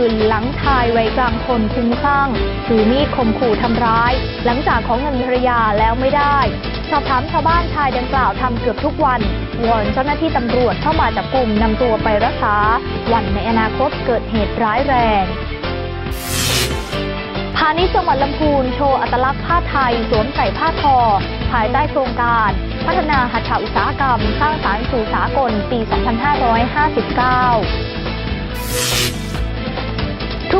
อื่นหลังชายวัยกลางคนคุ้มคลั่งถือมีดข่มขู่ทำร้าย หลังจากของเงินภรรยาแล้วไม่ได้ สอบถามชาวบ้านชายดังกล่าวทำเกือบทุกวันวอนเจ้าหน้าที่ตำรวจเข้ามาจับกลุ่มนำตัวไปรักษาวันในอนาคตเกิดเหตุร้ายแรงพาณิชย์จังหวัดลำพูนโชว์อัตลักษณ์ผ้าไทยสวมใส่ผ้าทอ ภายใต้โครงการ พัฒนาหัตถอุตสาหกรรม สร้างสารสู่สากลปี 2559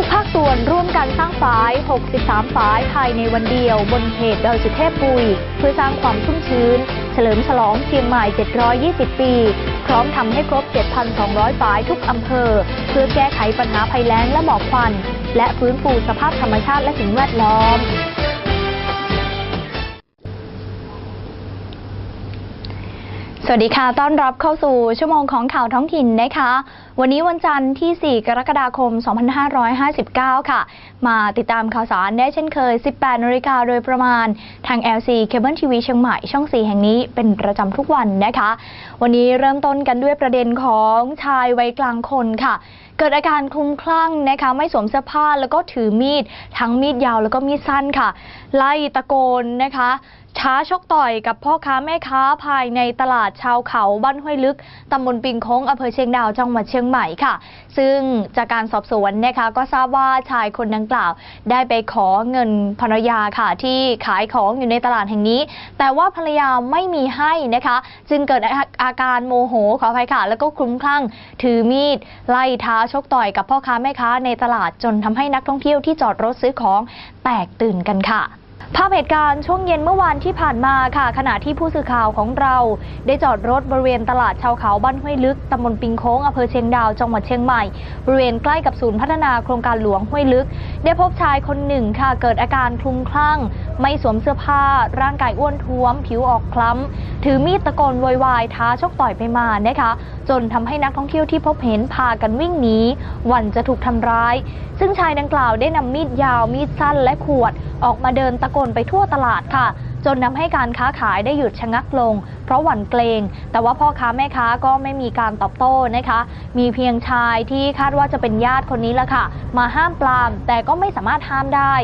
กภาคส่วนร่วมกันสร้างฝาย 63 ฝายภายในวันเดียว บนเขตดอยสุเทพปุย เพื่อสร้างความชุ่มชื้น เฉลิมฉลองเชียงใหม่ 720 ปี พร้อมทำให้ครบ 7,200 ฝายทุกอำเภอ เพื่อแก้ไขปัญหาภัยแล้งและหมอกควัน และฟื้นฟูสภาพธรรมชาติและสิ่งแวดล้อม วัสดีค่ะ ต้อนรับเข้าสู่ชั่วโมงของข่าวท้องถิ่นนะคะ วันนี้วันจันทร์ที่ 4 กรกฎาคม 2559 ค่ะ มาติดตามข่าวสารได้เช่นเคย 18นาฬิกาโดยประมาณทาง LC Cable TV เชียงใหม่ช่อง 4 แห่งนี้เป็นประจำทุกวันนะคะ วันนี้เริ่มต้นกันด้วยประเด็นของชายวัยกลางคนค่ะ เกิดอาการคลุ้มคลั่งนะคะ ไม่สวมเสื้อผ้าแล้วก็ถือมีด ทั้งมีดยาวแล้วก็มีดสั้นค่ะ ไล่ตะโกนนะคะ ท้าชกต่อยกับพ่อค้าแม่ค้าภายในตลาดชาวเขาบ้านห้วยลึกตำบลปิงโค้งอำเภอเชียงดาวจังหวัดเชียงใหม่ค่ะ ซึ่งจากการสอบสวนนะคะก็ทราบว่าชายคนดังกล่าว ได้ไปขอเงินภรรยาค่ะ ที่ขายของอยู่ในตลาดแห่งนี้ แต่ว่าภรรยาไม่มีให้นะคะ จึงเกิดอาการโมโหขออภัยค่ะ แล้วก็คลุ้มคลั่งถือมีดไล่ท้าชกต่อยกับพ่อค้าแม่ค้าในตลาดจนทำให้นักท่องเที่ยวที่จอดรถซื้อของแตกตื่นกันค่ะ ภาพเหตุการณ์ช่วงเย็นเมื่อวานที่ผ่านมาค่ะ ขณะที่ผู้สื่อข่าวของเราได้จอดรถบริเวณตลาดชาวเขาบ้านห้วยลึกตำบลปิงโค้งอำเภอเชียงดาวจังหวัดเชียงใหม่ บริเวณใกล้กับศูนย์พัฒนาโครงการหลวงห้วยลึก ได้พบชายคนหนึ่งค่ะเกิดอาการคลุ้มคลั่ง ไม่สวมเสื้อผ้า ร่างกายอ้วนท้วม ผิวออกคล้ำ ถือมีดตะโกนวอยวายท้าชกต่อยไปมานะคะ จนทำให้นักท่องเที่ยวที่พบเห็นพากันวิ่งหนีหวั่นจะถูกทำร้าย ซึ่งชายดังกล่าวได้นำมีดยาวมีดสั้นและขวด ออกมาเดินตะโกนไปทั่วตลาดค่ะ จนทำให้การค้าขายได้หยุดชะงักลง เพราะหวั่นเกรงแต่ว่าพ่อค้าแม่ค้าก็ไม่มีการตอบโต้นะคะ มีเพียงชายที่คาดว่าจะเป็นญาติคนนี้ละค่ะ มาห้ามปรามแต่ก็ไม่สามารถห้ามได้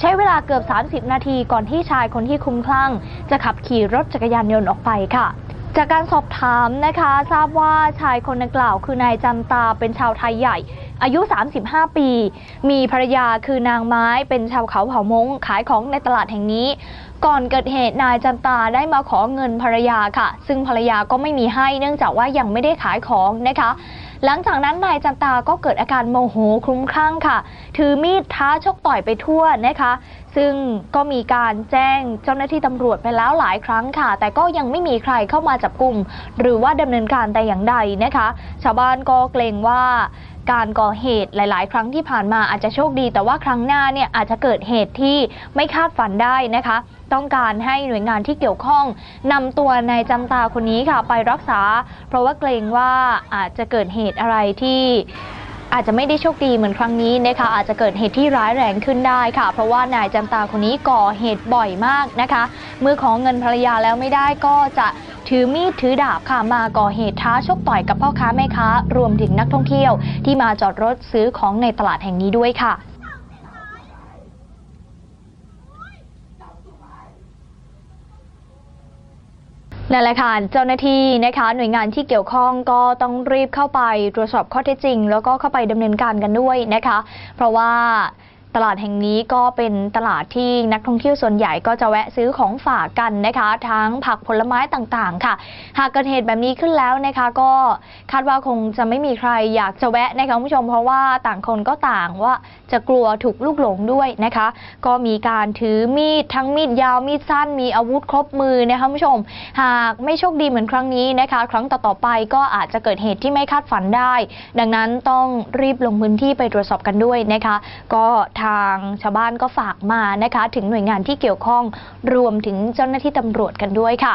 ใช้เวลาเกือบ 30 นาทีก่อนที่ชายคนที่คุ้มคลั่ง จะขับขี่รถจักรยานยนต์ออกไปค่ะจากการสอบถามนะคะ ทราบว่าชายคนดังกล่าวคือนายจันตาเป็นชาวไทยใหญ่อายุ 35 ปี มีภรรยาคือนางไม้เป็นชาวเขาเผ่ามงขายของในตลาดแห่งนี้ ก่อนเกิดเหตุนายจันตาได้มาขอเงินภรรยาค่ะ ซึ่งภรรยาก็ไม่มีให้เนื่องจากว่ายังไม่ได้ขายของนะคะ หลังจากนั้นนายจันตาก็เกิดอาการโมโหคลุ้มคลั่งค่ะ ถือมีดท้าชกต่อยไปทั่วนะคะ ซึ่งก็มีการแจ้งเจ้าหน้าที่ตำรวจไปแล้วหลายครั้งค่ะ แต่ก็ยังไม่มีใครเข้ามาจับกลุ่มหรือว่าดำเนินการแต่อย่างใดนะคะ ชาวบ้านก็เกรงว่า การก่อเหตุหลาย ๆ ครั้งที่ผ่านมาอาจจะโชคดี แต่ว่าครั้งหน้าเนี่ยอาจจะเกิดเหตุที่ไม่คาดฝันได้นะคะ ต้องการให้หน่วยงานที่เกี่ยวข้องนำตัวนายจันตาคนนี้ค่ะ ไปรักษา เพราะว่าเกรงว่าอาจจะเกิดเหตุอะไรที่อาจจะไม่ได้โชคดีเหมือนครั้งนี้นะคะอาจจะเกิดเหตุที่ร้ายแรงขึ้นได้ค่ะ เพราะว่านายจันตาคนนี้ก่อเหตุบ่อยมากนะคะ เมื่อของเงินภรรยาแล้วไม่ได้ก็จะ ถือมีดถือดาบค่ะมาก่อเหตุท้าชกต่อยกับพ่อค้าแม่ค้ารวมถึงนักท่องเที่ยว ที่มาจอดรถซื้อของในตลาดแห่งนี้ด้วยค่ะนั่นแหละค่ะเจ้าหน้าที่นะคะหน่วยงานที่เกี่ยวข้องก็ต้องรีบเข้าไปตรวจสอบข้อเท็จจริง แล้วก็เข้าไปดำเนินการกันด้วยนะคะ เพราะว่า ตลาดแห่งนี้ก็เป็นตลาดที่นักท่องเที่ยวส่วนใหญ่ก็จะแวะซื้อของฝากกันนะคะ ทั้งผักผลไม้ต่างๆ ค่ะ หากเกิดเหตุแบบนี้ขึ้นแล้วนะคะ ก็คาดว่าคงจะไม่มีใครอยากจะแวะนะคะคุณผู้ชมเพราะว่าต่างคนก็ต่างว่าจะกลัวถูกลูกหลงด้วยนะคะ ก็มีการถือมีดทั้งมีดยาวมีดสั้นมีอาวุธครบมือนะคะคุณผู้ชม หากไม่โชคดีเหมือนครั้งนี้นะคะ ครั้งต่อๆไปก็อาจจะเกิดเหตุที่ไม่คาดฝันได้ ดังนั้นต้องรีบลงพื้นที่ไปตรวจสอบกันด้วยนะคะ ก็ทางชาวบ้านก็ฝากมานะคะ ถึงหน่วยงานที่เกี่ยวข้องรวมถึงเจ้าหน้าที่ตำรวจกันด้วยค่ะ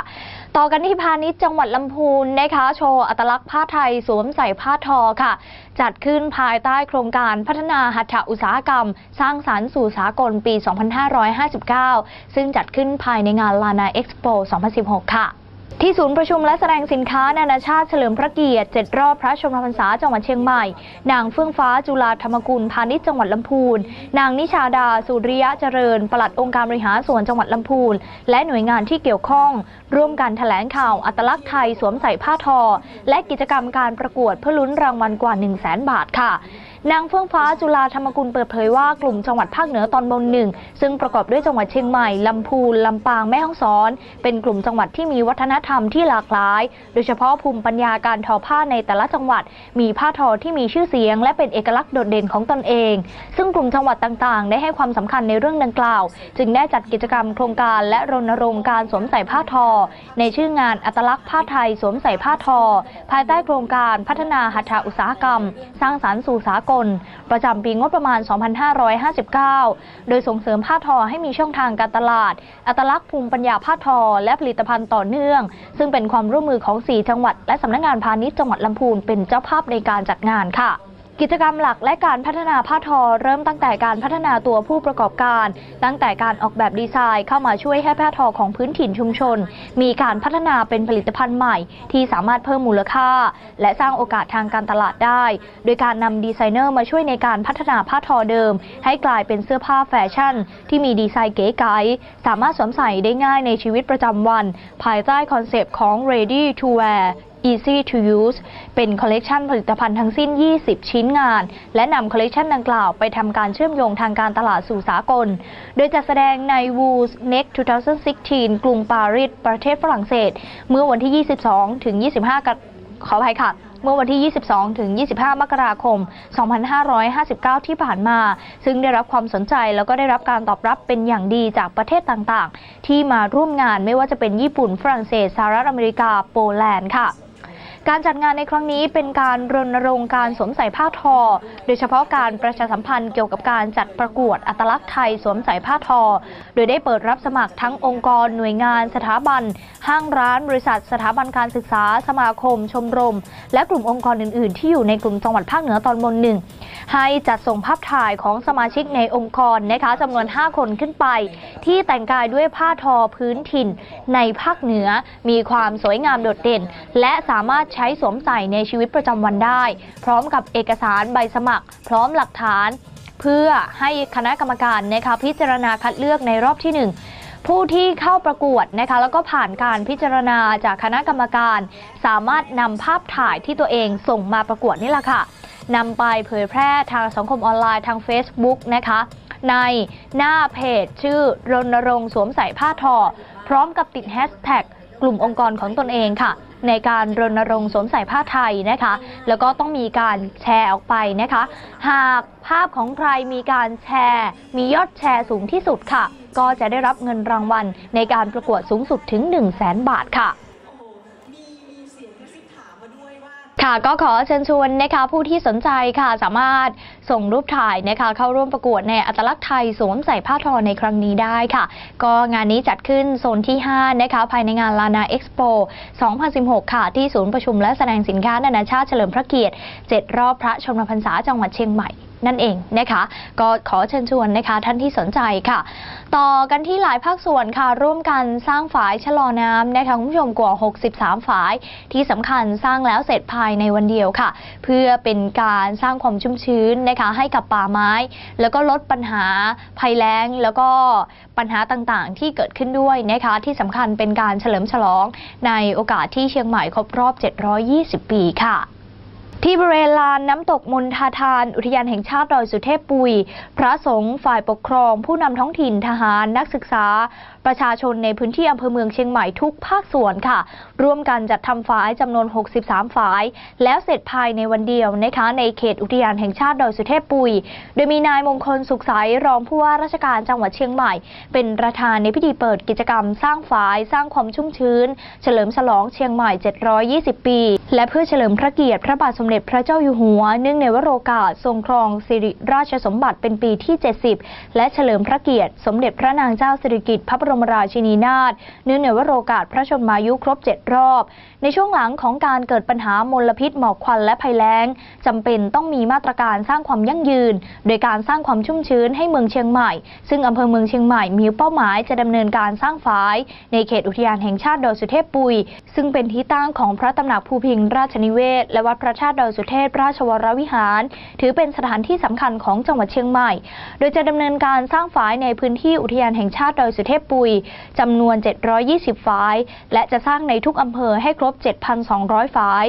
ต่อกันที่พาณิชย์จังหวัดลำพูนนะคะ โชว์อัตลักษณ์ผ้าไทยสวมใส่ผ้าทอค่ะ จัดขึ้นภายใต้โครงการพัฒนาหัตถอุตสาหกรรม สร้างสารรค์สู่สากลปี 2559 ซึ่งจัดขึ้นภายในงานลานาเอ็กซ์โป 2016 ค่ะ ที่ศูนย์ประชุมและแสดงสินค้านานาชาติเฉลิมพระเกียรติ 7 รอบพระชมพรรษาจังหวัดเชียงใหม่ นางเฟื่องฟ้าจุฬาธรรมกุลพาณิชย์จังหวัดลำพูน นางนิชาดา สุริยะเจริญ ปลัดองค์การบริหารส่วนจังหวัดลำพูน และหน่วยงานที่เกี่ยวข้อง ร่วมกันแถลงข่าวอัตลักษณ์ไทยสวมใส่ผ้าทอ และกิจกรรมการประกวดเพื่อลุ้นรางวัลกว่า 1 0 0 0 0แบาทค่ะ นางเฟื่องฟ้าจุฬาธรรมกุลเปิดเผยว่ากลุ่มจังหวัดภาคเหนือตอนบนหนึ่งซึ่งประกอบด้วยจังหวัดเชียงใหม่ลำพูนลำปางแม่ฮ่องสอน เป็นกลุ่มจังหวัดที่มีวัฒนธรรมที่หลากหลาย โดยเฉพาะภูมิปัญญาการทอผ้าในแต่ละจังหวัด มีผ้าทอที่มีชื่อเสียง และเป็นเอกลักษณ์โดดเด่นของตนเอง ซึ่งกลุ่มจังหวัดต่างๆ ได้ให้ความสำคัญในเรื่องดังกล่าว จึงได้จัดกิจกรรมโครงการและรณรงค์การสวมใส่ผ้าทอ ในชื่องานอัตลักษณ์ผ้าไทยสวมใส่ผ้าทอ ภายใต้โครงการพัฒนาหัตถอุตสาหกรรม สร้างสรรค์สู่สากล ประจำปีงบประมาณ 2559 โดยส่งเสริมผ้าทอให้มีช่องทางการตลาด อัตลักษณ์ภูมิปัญญาผ้าทอ และผลิตภัณฑ์ต่อเนื่อง ซึ่งเป็นความร่วมมือของ 4 จังหวัด และสำนักงานพาณิชย์จังหวัดลำพูนเป็นเจ้าภาพในการจัดงานค่ะ กิจกรรมหลักและการพัฒนาผ้าทอเริ่มตั้งแต่การพัฒนาตัวผู้ประกอบการ ตั้งแต่การออกแบบดีไซน์เข้ามาช่วยให้ผ้าทอของพื้นถิ่นชุมชน มีการพัฒนาเป็นผลิตภัณฑ์ใหม่ ที่สามารถเพิ่มมูลค่า และสร้างโอกาสทางการตลาดได้ โดยการนำดีไซเนอร์มาช่วยในการพัฒนาผ้าทอเดิม ให้กลายเป็นเสื้อผ้าแฟชั่น ที่มีดีไซน์เก๋ไก๋สามารถสวมใส่ได้ง่ายในชีวิตประจำวัน ภายใต้คอนเซปต์ของ ready to wear Easy to use เป็นคอลเลกชันผลิตภัณฑ์ทั้งสิ้น 20 ชิ้นงาน และนำคอลเลกชันดังกล่าวไปทำการเชื่อมโยงทางการตลาดสู่สากล โดยจัดแสดงใน w o o s Next 2016 กรุงปารีสประเทศฝรั่งเศส เมื่อวันที่ 22 ถึง 25กรขออภัยค่ะ เมื่อวันที่ 22 ถึง 25 มกราคม 2559 ที่ผ่านมา ซึ่งได้รับความสนใจแล้วก็ได้รับการตอบรับเป็นอย่างดีจากประเทศต่างๆ ที่มาร่วมงานไม่ว่าจะเป็นญี่ปุ่น ฝรั่งเศส สหรัฐอเมริกา โปแลนด์ค่ะ การจัดงานในครั้งนี้เป็นการรณรงค์การสวมใส่ผ้าทอ โดยเฉพาะการประชาสัมพันธ์เกี่ยวกับการจัดประกวดอัตลักษณ์ไทยสวมใส่ผ้าทอ โดยได้เปิดรับสมัครทั้งองค์กรหน่วยงาน สถาบัน ห้างร้าน บริษัท สถาบันการศึกษา สมาคม ชมรม และกลุ่มองค์กรอื่น ๆ ที่อยู่ในกลุ่มจังหวัดภาคเหนือตอนบนหนึ่งให้จัดส่งภาพถ่ายของสมาชิกในองค์กรนะคะจำนวน 5 คนขึ้นไป ที่แต่งกายด้วยผ้าทอพื้นถิ่นในภาคเหนือ มีความสวยงามโดดเด่น และสามารถใช้ช้สวมใส่ในชีวิตประจำวันได้ พร้อมกับเอกสารใบสมัคร พร้อมหลักฐาน เพื่อให้คณะกรรมการนะคะพิจารณาคัดเลือกในรอบที่ 1ผู้ที่เข้าประกวดนะคะแล้วก็ผ่านการพิจารณาจากคณะกรรมการ สามารถนำภาพถ่ายที่ตัวเองส่งมาประกวดนี่แหละค่ะนำไปเผยแพร่ทางสังคมออนไลน์ทาง Facebook นะคะ ในหน้าเพจชื่อรณรงค์สวมใส่ผ้าทอ พร้อมกับติดแฮชแท็กกลุ่มองค์กรของตนเองค่ะ ในการรณรงค์สวมใส่ผ้าไทยนะคะ แล้วก็ต้องมีการแชร์ออกไปนะคะ หากภาพของใครมีการแชร์ มียอดแชร์สูงที่สุดค่ะ ก็จะได้รับเงินรางวัลในการประกวดสูงสุดถึง 1 0 0 0 0แบาทค่ะ มีมีเสียงกระซิบถามมาด้วยว่า ค่ะก็ขอเชิญชวนนะคะผู้ที่สนใจค่ะสามารถส่งรูปถ่ายนะคะ เข้าร่วมประกวดในอัตลักษณ์ไทยสวมใส่ผ้าทอในครั้งนี้ได้ค่ะ ก็งานนี้จัดขึ้นโซนที่ 5 นะคะ ภายในงานลานาเอ็กซ์โป 2016 ค่ะ ที่ศูนย์ประชุมและแสดงสินค้านานาชาติเฉลิมพระเกียรติ 7 รอบพระชนมพรรษาจังหวัดเชียงใหม่ นั่นเองนะคะ ก็ขอเชิญชวนนะคะท่านที่สนใจค่ะ ต่อกันที่หลายภาคส่วนค่ะ ร่วมกันสร้างฝายชะลอน้ำนะคะคุณผู้ชมกว่า 63 ฝาย ที่สำคัญสร้างแล้วเสร็จภายในวันเดียวค่ะ เพื่อเป็นการสร้างความชุ่มชื้นนะคะให้กับป่าไม้ แล้วก็ลดปัญหาภัยแล้ง แล้วก็ปัญหาต่างๆ ที่เกิดขึ้นด้วยนะคะที่สำคัญเป็นการเฉลิมฉลองในโอกาสที่เชียงใหม่ครบรอบ 720 ปีค่ะ ที่บริเวณลานน้ำตกมนทาทาน อุทยานแห่งชาติดอยสุเทพปุย พระสงฆ์ฝ่ายปกครอง ผู้นำท้องถิ่นทหารนักศึกษา ประชาชนในพื้นที่อำเภอเมืองเชียงใหม่ทุกภาคส่วนค่ะ ร่วมกันจัดทำฝายจำนวน 63 ฝาย แล้วเสร็จภายในวันเดียวนะคะ ในเขตอุทยานแห่งชาติดอยสุเทพปุย โดยมีนายมงคลสุขใสรองผู้ว่าราชการจังหวัดเชียงใหม่ เป็นประธานในพิธีเปิดกิจกรรม สร้างฝายสร้างความชุ่มชื้น เฉลิมฉลองเชียงใหม่ 720 ปี และเพื่อเฉลิมพระเกียรติพระบาทสมเด็จพระเจ้าอยู่หัว เนื่องในวโรกาสทรงครองสิริราชสมบัติเป็นปีปีที่ 70 และเฉลิมพระเกียรติสมเด็จพระนางเจ้าสิริกิติ์พระบรมราชินีนาถเนื่องในวโรกาสพระชนมายุครบ 7 รอบ ในช่วงหลังของการเกิดปัญหามลพิษหมอกควันและภัยแล้งจำเป็นต้องมีมาตรการสร้างความยั่งยืน โดยการสร้างความชุ่มชื้นให้เมืองเชียงใหม่ ซึ่งอำเภอเมืองเชียงใหม่มีเป้าหมายจะดำเนินการสร้างฝาย ในเขตอุทยานแห่งชาติดอยสุเทพปุย ซึ่งเป็นที่ตั้งของพระตำหนักภูพิงราชนิเวศ และวัดพระธาตุดอยสุเทพราชวรวิหาร ถือเป็นสถานที่สำคัญของจังหวัดเชียงใหม่ โดยจะดำเนินการสร้างฝายในพื้นที่อุทยานแห่งชาติดอยสุเทพปุยจำนวน 720 ฝาย และจะสร้างในทุกอำเภอให้ครบ 7,200 ฝาย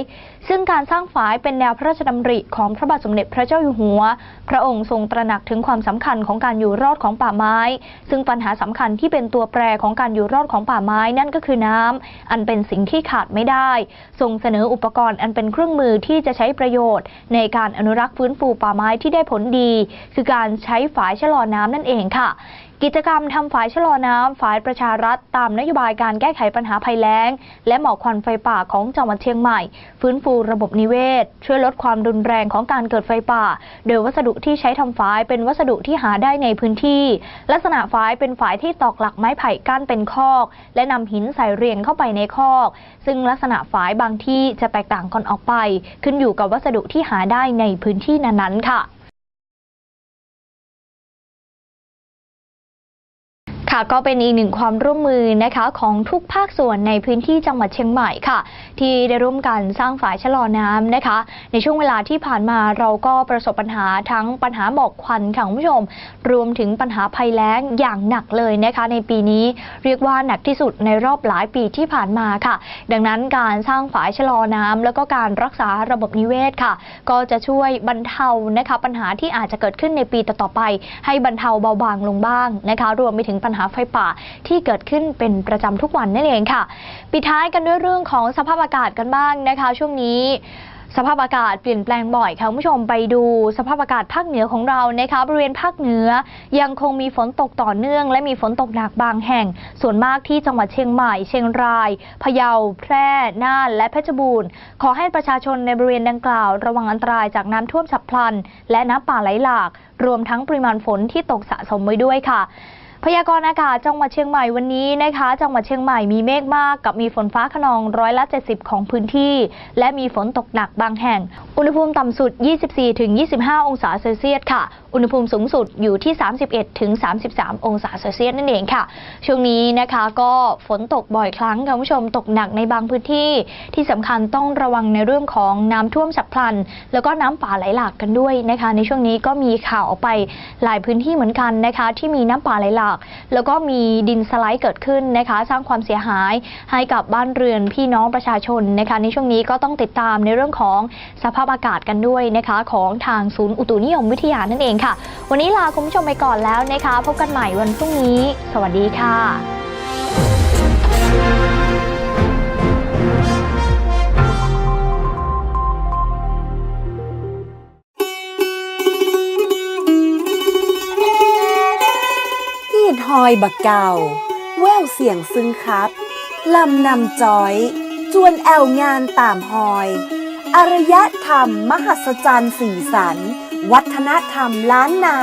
ซึ่งการสร้างฝายเป็นแนวพระราชดำริของพระบาทสมเด็จพระเจ้าอยู่หัว พระองค์ทรงตระหนักถึงความสำคัญของการอยู่รอดของป่าไม้ ซึ่งปัญหาสำคัญที่เป็นตัวแปรของการอยู่รอดของป่าไม้นั่นก็คือน้ำอันเป็นสิ่งที่ขาดไม่ได้ ทรงเสนออุปกรณ์อันเป็นเครื่องมือที่จะใช้ประโยชน์ ในการอนุรักษ์ฟื้นฟูป่าไม้ที่ได้ผลดี คือการใช้ฝายชะลอน้ำนั่นเองค่ะ กิจกรรมทำฝายชะลอน้ำฝายประชารัฐ ตามนโยบายการแก้ไขปัญหาภัยแล้ง และหมอกควันไฟป่าของจังหวัดเชียงใหม่ ฟื้นฟูระบบนิเวศ ช่วยลดความรุนแรงของการเกิดไฟป่า โดยวัสดุที่ใช้ทำฝายเป็นวัสดุที่หาได้ในพื้นที่ ลักษณะฝายเป็นฝายที่ตอกหลักไม้ไผ่ก้านเป็นคอก และนำหินใส่เรียงเข้าไปในคอก ซึ่งลักษณะฝายบางที่จะแตกต่างกันออกไป ขึ้นอยู่กับวัสดุที่หาได้ในพื้นที่นั้นๆค่ะ ก็เป็นอีกหนึ่งความร่วมมือนะคะของทุกภาคส่วนในพื้นที่จังหวัดเชียงใหม่ค่ะ ที่ได้ร่วมกันสร้างฝายชะลอน้ำนะคะ ในช่วงเวลาที่ผ่านมาเราก็ประสบปัญหาทั้งปัญหาหมอกควันค่ะคุณผู้ชม รวมถึงปัญหาภัยแล้งอย่างหนักเลยนะคะ ในปีนี้เรียกว่าหนักที่สุดในรอบหลายปีที่ผ่านมาค่ะ ดังนั้นการสร้างฝายชะลอน้ำแล้วก็การรักษาระบบนิเวศค่ะ ก็จะช่วยบรรเทานะคะปัญหาที่อาจจะเกิดขึ้นในปีต่อๆไป ให้บรรเทาเบาบางลงบ้างนะคะ รวมไปถึงปัญหาไฟป่าที่เกิดขึ้นเป็นประจำทุกวันนั่นเองค่ะ ปิดท้ายกันด้วยเรื่องของสภาพอากาศกันบ้างนะคะ ช่วงนี้สภาพอากาศเปลี่ยนแปลงบ่อยค่ะคุณผู้ชมไปดูสภาพอากาศภาคเหนือของเรานะคะบริเวณภาคเหนือยังคงมีฝนตกต่อเนื่อง และมีฝนตกหนักบางแห่ง ส่วนมากที่จังหวัดเชียงใหม่ เชียงรายพะเยาแพร่น่านและเพชรบูรณ์ ขอให้ประชาชนในบริเวณดังกล่าว ระวังอันตรายจากน้ำท่วมฉับพลัน และน้ำป่าไหลหลาก รวมทั้งปริมาณฝนที่ตกสะสมไว้ด้วยค่ะ พยากรณ์อากาศจังหวัดเชียงใหม่วันนี้นะคะ จังหวัดเชียงใหม่มีเมฆมากกับมีฝนฟ้าขนองร้อยละ 70 ของพื้นที่ และมีฝนตกหนักบางแห่ง อุณหภูมิต่ำสุด 24-25 องศาเซลเซียสค่ะ อุณหภูมิสูงสุดอยู่ที่ 31-33 องศาเซลเซียสนั่นเองค่ะ ช่วงนี้นะคะก็ฝนตกบ่อยครั้งคุณผู้ชมตกหนักในบางพื้นที่ ที่สำคัญต้องระวังในเรื่องของน้ำท่วมฉับพลัน แล้วก็น้ำป่าไหลหลากกันด้วยนะคะ ในช่วงนี้ก็มีข่าวออกไปหลายพื้นที่เหมือนกันนะคะ ที่มีน้ำป่าไหลหลากแล้วก็มีดินสไลด์เกิดขึ้นนะคะ สร้างความเสียหายให้กับบ้านเรือนพี่น้องประชาชนนะคะ ในช่วงนี้ก็ต้องติดตามในเรื่องของสภาพอากาศกันด้วยนะคะ ของทางศูนย์อุตุนิยมวิทยานั่นเองค่ะ วันนี้ลาคุณผู้ชมไปก่อนแล้วนะคะ พบกันใหม่วันพรุ่งนี้ สวัสดีค่ะ ฮอยบักเก่า แววเสียงซึ้งครับ ลำนำจอย จวนแอวงานตามฮอย อารยธรรม มหัศจรรย์สีสัน วัฒนธรรมล้านนา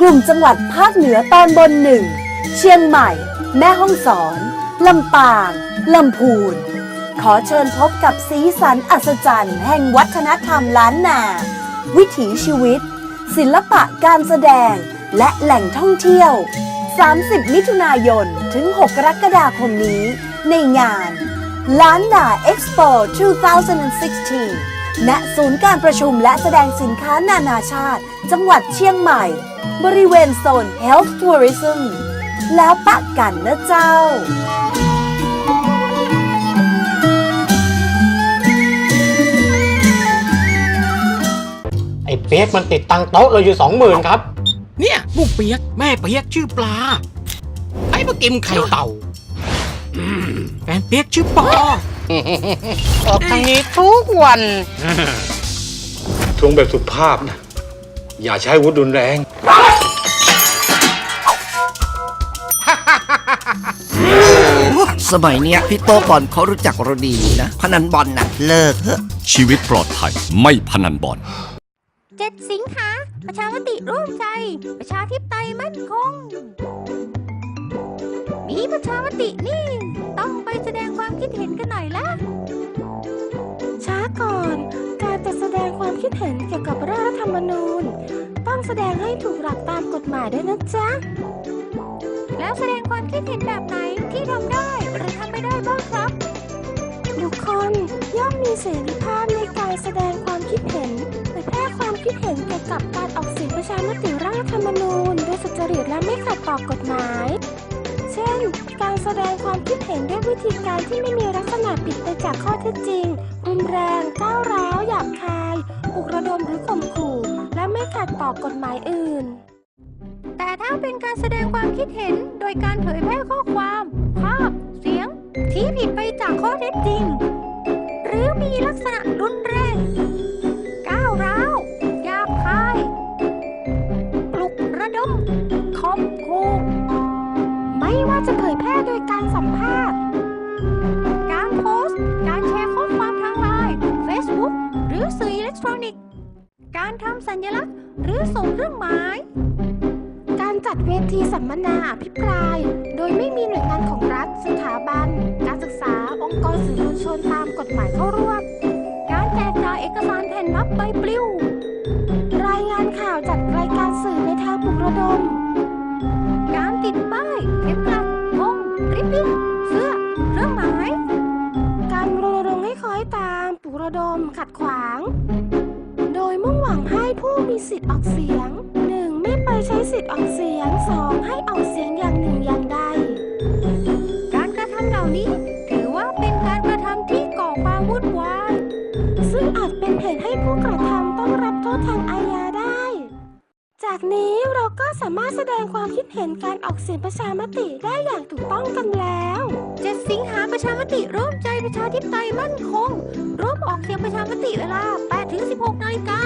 กลุ่มจังหวัดภาคเหนือตอนบนหนึ่ง เชียงใหม่ แม่ฮ่องสอน ลำปาง ลำพูน ขอเชิญพบกับสีสันอัศจรรย์ แห่งวัฒนธรรมล้านนา วิถีชีวิต ศิลปะการแสดง และแหล่งท่องเที่ยว 30 มิถุนายน ถึง 6 กรกฎาคมนี้ ในงานล้านนาเอ็กซ์โป2016 ณ ศูนย์การประชุมและแสดงสินค้านานาชาติ จังหวัดเชียงใหม่ บริเวณโซน Health Tourism แล้วปะกันนะเจ้าไอ้เปียกมันติดตังโต๊ะเราอยู่สองหมื่นครับ ลูกเปียก แม่เปียกชื่อปลา ไอ้มากิมไข่เต่าอืมแฟนเปียกชื่อปอออกทางนี้ทุกวันทวงแบบสุภาพนะ อย่าใช้อาวุธรุนแรง สมัยเนี้ยพี่โตบอลเขารู้จักเราดีนะ พนันบอลน่ะเลิกเถอะชีวิตปลอดภัยไม่พนันบอล 7สิงหาประชามติร่วมใจ ประชาธิปไตยมั่นคง มีประชามตินี่ ต้องไปแสดงความคิดเห็นกันหน่อยละช้าก่อน การจะแสดงความคิดเห็นเกี่ยวกับร่างรัฐธรรมนูญ ต้องแสดงให้ถูกหลักตามกฎหมายด้วยนะจ๊ะ แล้วแสดงความคิดเห็นแบบไหนที่ทำได้หรือทำไม่ได้บ้างครับบุคคลย่อมมีเสรีภาพในการแสดงความคิดเห็น ความคิดเห็นเกี่ยวกับการออกเสียงประชามติร่างธรรมนูญโดยสุจริตและไม่ขัดต่อกฎหมาย เช่น การแสดงความคิดเห็นด้วยวิธีการที่ไม่มีลักษณะผิดไปจากข้อเท็จจริง รุนแรงก้าวร้าวหยาบคายปลุกระดมหรือข่มขู่ และไม่ขัดต่อกฎหมายอื่น แต่ถ้าเป็นการแสดงความคิดเห็นโดยการเผยแพร่ข้อความ ภาพ เสียง ที่ผิดไปจากข้อเท็จจริง หรือมีลักษณะรุนแรง ไม่ว่าจะเผยแพร่โดยการสัมภาษณ์ การโพสต์ การแชร์ข้อความทางไลน์ Facebook หรือสื่ออิเล็กทรอนิกส์ การทำสัญลักษณ์ หรือส่งเครื่องหมาย การจัดเวทีสัมมนาอภิปราย โดยไม่มีหน่วยงานของรัฐ สถาบัน การศึกษา องค์กรสื่อมวลชนตามกฎหมายเข้าร่วม การแจกจ่ายเอกสารแผ่นพับใบปลิวรายงานข่าวจัดรายการสื่อในทางปลุกระดม การติดป้ายเข็มกลัดวง ริบบิ้นเสื้อเครื่องหมายการรณรงค์ให้คอยตามปลุกระดมขัดขวาง โดยมุ่งหวังให้ผู้มีสิทธิ์ออกเสียง 1. ไม่ไปใช้สิทธิ์ออกเสียง 2. ให้ออกเสียงอย่างหนึ่งอย่าง จากนี้เราก็สามารถแสดงความคิดเห็นการออกเสียงประชามติได้อย่างถูกต้องกันแล้วเจสิงหาประชามติร่วมใจประชาธิปไตยมั่นคง ร่วมออกเสียงประชามติเวลา8ถึง16นาฬิกา